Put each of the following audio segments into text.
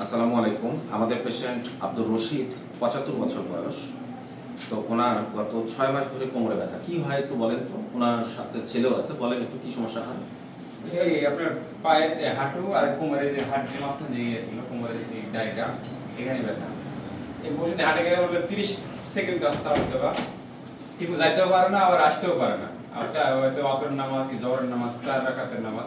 আসসালামু আলাইকুম। আমাদের পেশেন্ট আব্দুর রশিদ, পঁচাত্তর বছর বয়স। তো ওনার গত ছয় মাস ধরে কোমরে ব্যথা। কি হয় একটু বলেন তো? ওনার সাথে ছেলেও আছে, বলেন একটু কি সমস্যা হয়? এই আপনার পায়ের যে হাঁটু আর কোমরের যে মাঝখানে যে গিয়েছিল কোমরের যে ডাইটা, এখানে ব্যথা। এই বসে হাঁটে গেলে বলবে তিরিশ সেকেন্ড রাস্তা হতে বা ঠিক যাইতেও পারে না, আবার আসতেও পারে না। আচ্ছা হয়তো আসরের নামাজ কি নামাজ, চার রাকাতের নামাজ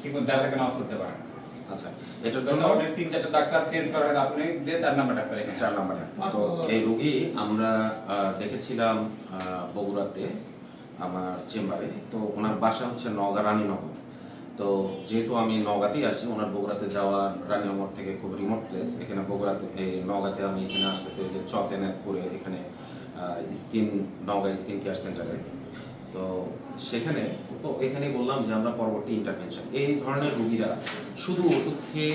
ঠিক দেখা নামাজ করতে পারে না। আচ্ছা এটার জন্য জন্য তিন চারটা ডাক্তার চেঞ্জ করা হয় আপনি দিয়ে চার নাম্বার ডাক্তার এখানে চার নম্বরে তো এই রোগী আমরা দেখেছিলাম বগুড়াতে আমার চেম্বারে। তো ওনার বাসা হচ্ছে নওগাঁ রানীনগর। তো যেহেতু আমি নওগাঁতেই আসি ওনার বগুড়াতে যাওয়া রানীনগর থেকে খুব রিমোট প্লেস এখানে বগুড়াতে এই নওগাঁতে আমি এখানে আসতেছি যে চক এনায়তপুরে এখানে স্কিন নওগাঁ স্কিন কেয়ার সেন্টারে। সেখানে তো এখানে বললাম যে আমরা পরবর্তী ইন্টারভেনশন এই ধরনের রুগীরা শুধু ওষুধ খেয়ে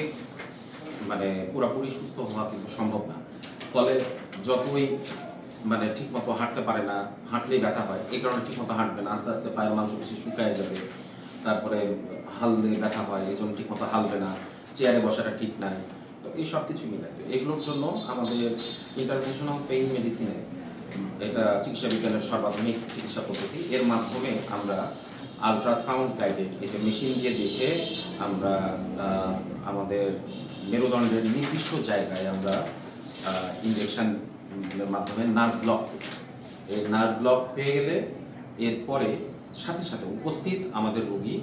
মানে পুরোপুরি সুস্থ হওয়া কিন্তু সম্ভব না। ফলে যতই মানে ঠিক মতো হাঁটতে পারে না, হাঁটলেই ব্যথা হয়, এই কারণে ঠিক মতো হাঁটবে না, আস্তে আস্তে পায়ের মাংস বেশি শুকায় যাবে, তারপরে হাললে ব্যথা হয়, এই জন্য ঠিক মতো হালবে না, চেয়ারে বসাটা ঠিক নাই। তো এই সব কিছু মিলে তো এগুলোর জন্য আমাদের ইন্টারভেনশনাল পেইন মেডিসিনে এটা চিকিৎসা বিজ্ঞানের সর্বাধুনিক চিকিৎসা পদ্ধতি। এর মাধ্যমে আমরা আলট্রাসাউন্ড গাইডেড এই যে মেশিন দিয়ে দেখে আমরা আমাদের মেরুদণ্ডের নির্দিষ্ট জায়গায় আমরা ইনজেকশন মাধ্যমে নার্ভ ব্লক এই নার্ভ ব্লক পেয়ে গেলে এরপরে সাথে সাথে উপস্থিত আমাদের রোগী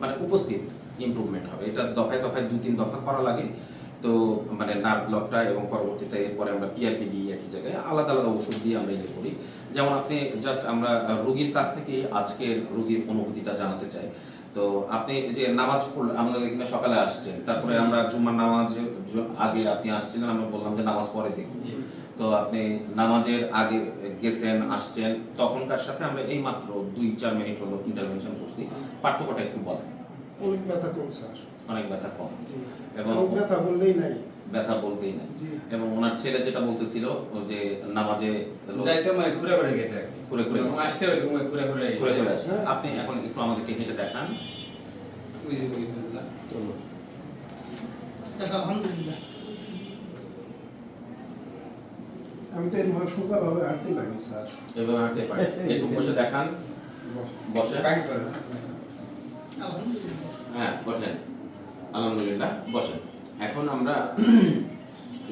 মানে উপস্থিত ইমপ্রুভমেন্ট হবে। এটা দফায় দফায় দুই তিন দফা করা লাগে। তো মানে নার্ভ ব্লকটা এবং পরবর্তীতে এরপরে আমরা পিআরপি দিই একই জায়গায় আলাদা আলাদা ওষুধ দিয়ে আমরা ইয়ে করি। যেমন আপনি জাস্ট আমরা রোগীর কাছ থেকে আজকের রোগীর অনুভূতিটা জানাতে চাই। তো আপনি যে নামাজ পড়লেন আমাদের এখানে সকালে আসছেন, তারপরে আমরা জুম্মার নামাজ আগে আপনি আসছিলেন, আমরা বললাম যে নামাজ পরে দেখুন। তো আপনি নামাজের আগে গেছেন, আসছেন, তখনকার সাথে আমরা এই মাত্র দুই চার মিনিট হলো ইন্টারভেনশন করছি। পার্থক্যটা একটু বলেন। অনেক ব্যথা কম স্যার অনেক ব্যথা কম। এবং ব্যথা বললেই নাই। ব্যথা বলতেই নাই। এবং ওনার ছেলে যেটা বলতেছিল যে নামাজে যাইতে মানে ঘুরে ঘুরে গেছে ঘুরে ঘুরে আসতে ওই ঘুরে ঘুরে ঘুরে ঘুরে ঘুরে আসছে। আপনি এখন একটু আমাদেরকে হেঁটে দেখান। আলহামদুলিল্লাহ। আমি তো এরকম সোজা ভাবে হাঁটতে পারি স্যার। এভাবে হাঁটতে পারেন। একটু বসে দেখান। বসে ব্যাংক করে না। আলহামদুলিল্লাহ হ্যাঁ ওঠেন আলহামদুলিল্লাহ, বসেন। এখন আমরা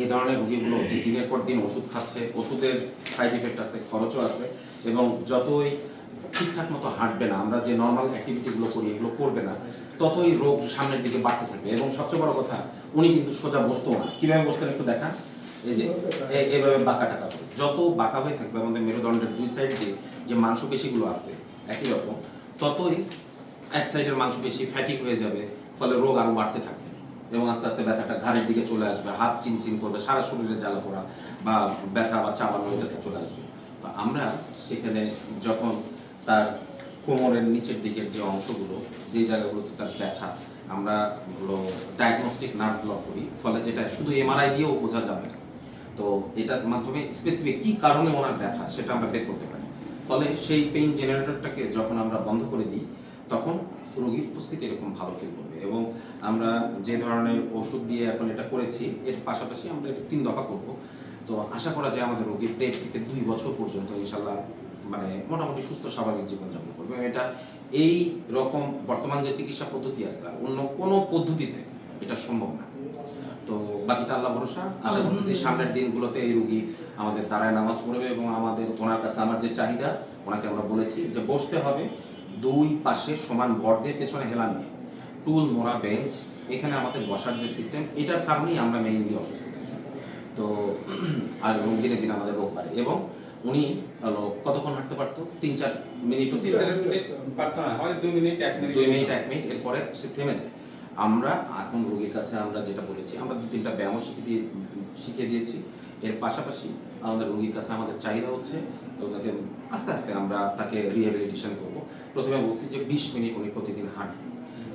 এ ধরনের রোগীগুলো যে দিনের পর দিন ওষুধ খাচ্ছে, ওষুধের সাইড এফেক্ট আছে, খরচও আছে, এবং যতই ঠিকঠাক মতো হাঁটবে না, আমরা যে নর্মাল অ্যাক্টিভিটিগুলো করি, এগুলো করবে না, ততই রোগ সামনের দিকে বাড়তে থাকবে। এবং সবচেয়ে বড় কথা, উনি কিন্তু সোজা বসতো না। কীভাবে বসতেন একটু দেখান? এই যে এইভাবে বাঁকা টাকা যত বাঁকা হয়ে থাকবে, আমাদের মেরুদণ্ডের দুই সাইড দিয়ে যে মাংসপেশিগুলো আছে, একই রকম, ততই এক সাইডের মাংসপেশি ফ্যাটিক হয়ে যাবে, ফলে রোগ আরও বাড়তে থাকবে। এবং আস্তে আস্তে ব্যথাটা ঘাড়ের দিকে চলে আসবে, হাত চিনচিন করবে, সারা শরীরে জ্বালা পোড়া বা ব্যথা বা চাবানো এটাতে চলে আসবে। তো আমরা সেখানে যখন তার কোমরের নিচের দিকের যে অংশগুলো, যে জায়গাগুলোতে তার ব্যথা, আমরা ডায়াগনস্টিক নার্ভ ব্লক করি, ফলে যেটা শুধু এমআরআই দিয়েও বোঝা যাবে না। তো এটার মাধ্যমে স্পেসিফিক কি কারণে ওনার ব্যথা, সেটা আমরা বের করতে পারি। ফলে সেই পেইন জেনারেটরটাকে যখন আমরা বন্ধ করে দিই তখন রোগীর উপস্থিতি এরকম ভালো ফিল করবে। এবং আমরা যে ধরনের ওষুধ দিয়ে এখন এটা করেছি এর পাশাপাশি আমরা এটা তিন দফা করব। তো আশা করা যায় আমাদের রোগীর দেড় থেকে দুই বছর পর্যন্ত ইনশাল্লাহ মানে মোটামুটি সুস্থ স্বাভাবিক জীবনযাপন করবে। এটা এই রকম বর্তমান যে চিকিৎসা পদ্ধতি আছে আর অন্য কোনো পদ্ধতিতে এটা সম্ভব না। তো বাকিটা আল্লাহ ভরসা। আশা করতেছি সামনের দিনগুলোতে এই রুগী আমাদের দ্বারায় নামাজ পড়বে এবং আমাদের ওনার কাছে আমার যে চাহিদা ওনাকে আমরা বলেছি যে বসতে হবে। দুই পাশে সমান ভর দিয়ে পেছনে হেলান নিয়ে টুল মোড়া বেঞ্চ এখানে আমাদের বসার যে সিস্টেম এটার কারণেই আমরা মেইনলি অসুস্থ থাকি। তো আর এবং দিনে দিনে আমাদের রোগ বাড়ে এবং উনি কতক্ষণ হাঁটতে পারতো? তিন চার তিন চার মিনিট পারতো না। হয় দুই মিনিট এক মিনিট দুই মিনিট এক মিনিট এরপরে সে থেমে যায়। আমরা এখন রোগীর কাছে আমরা যেটা বলেছি আমরা দু তিনটা ব্যায়ামও শিখিয়ে দিয়ে শিখিয়ে দিয়েছি। এর পাশাপাশি আমাদের রোগীর কাছে আমাদের চাহিদা হচ্ছে ওনাকে আস্তে আস্তে আমরা তাকে রিহ্যাবিলিটেশন করব। প্রথমে বলছি যে বিশ মিনিট উনি প্রতিদিন হাঁটবে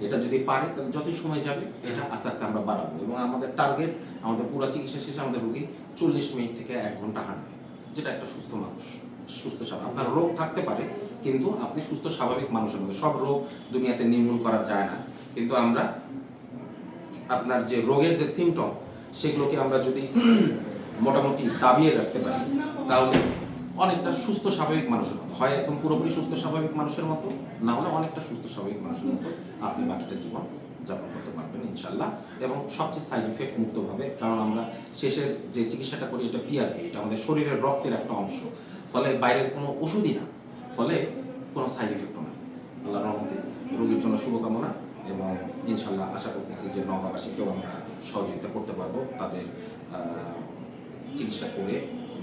এটা যদি পারে, তাহলে যতই সময় যাবে, এটা আস্তে আস্তে আমরা বাড়াবো। এবং আমাদের টার্গেট আমাদের পুরো চিকিৎসা শেষে আমাদের রোগী চল্লিশ মিনিট থেকে এক ঘণ্টা হাঁটবে, যেটা একটা সুস্থ মানুষ, সুস্থ স্বাভাবিক। আপনার রোগ থাকতে পারে, কিন্তু আপনি সুস্থ স্বাভাবিক মানুষের মধ্যে। সব রোগ দুনিয়াতে নির্মূল করা যায় না। কিন্তু আমরা আপনার যে রোগের যে সিমটম সেগুলোকে আমরা যদি মোটামুটি দাবিয়ে রাখতে পারি, তাহলে অনেকটা সুস্থ স্বাভাবিক মানুষের মতো। হয় একদম পুরোপুরি সুস্থ স্বাভাবিক মানুষের মতো, না হলে অনেকটা সুস্থ স্বাভাবিক মানুষের মতো আপনি বাকিটা জীবন যাপন করতে পারবেন ইনশাল্লাহ এবং সবচেয়ে সাইড ইফেক্ট মুক্তভাবে, কারণ আমরা শেষের যে চিকিৎসাটা করি, এটা পিআরপি এটা আমাদের শরীরের রক্তের একটা অংশ। ফলে বাইরের কোনো ওষুধই না, ফলে কোনো সাইড ইফেক্টও নাই আল্লাহ রহমতে রোগীর জন্য শুভকামনা এবং ইনশাল্লাহ আশা করতেছি যে নবাবাসীকেও আমরা সহযোগিতা করতে পারব তাদের চিকিৎসা করে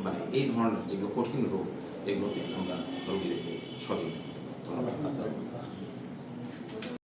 মানে এই ধরনের যেগুলো কঠিন রোগ এগুলোতে আমরা রোগীদের সহযোগিতা করতে আলাইকুম।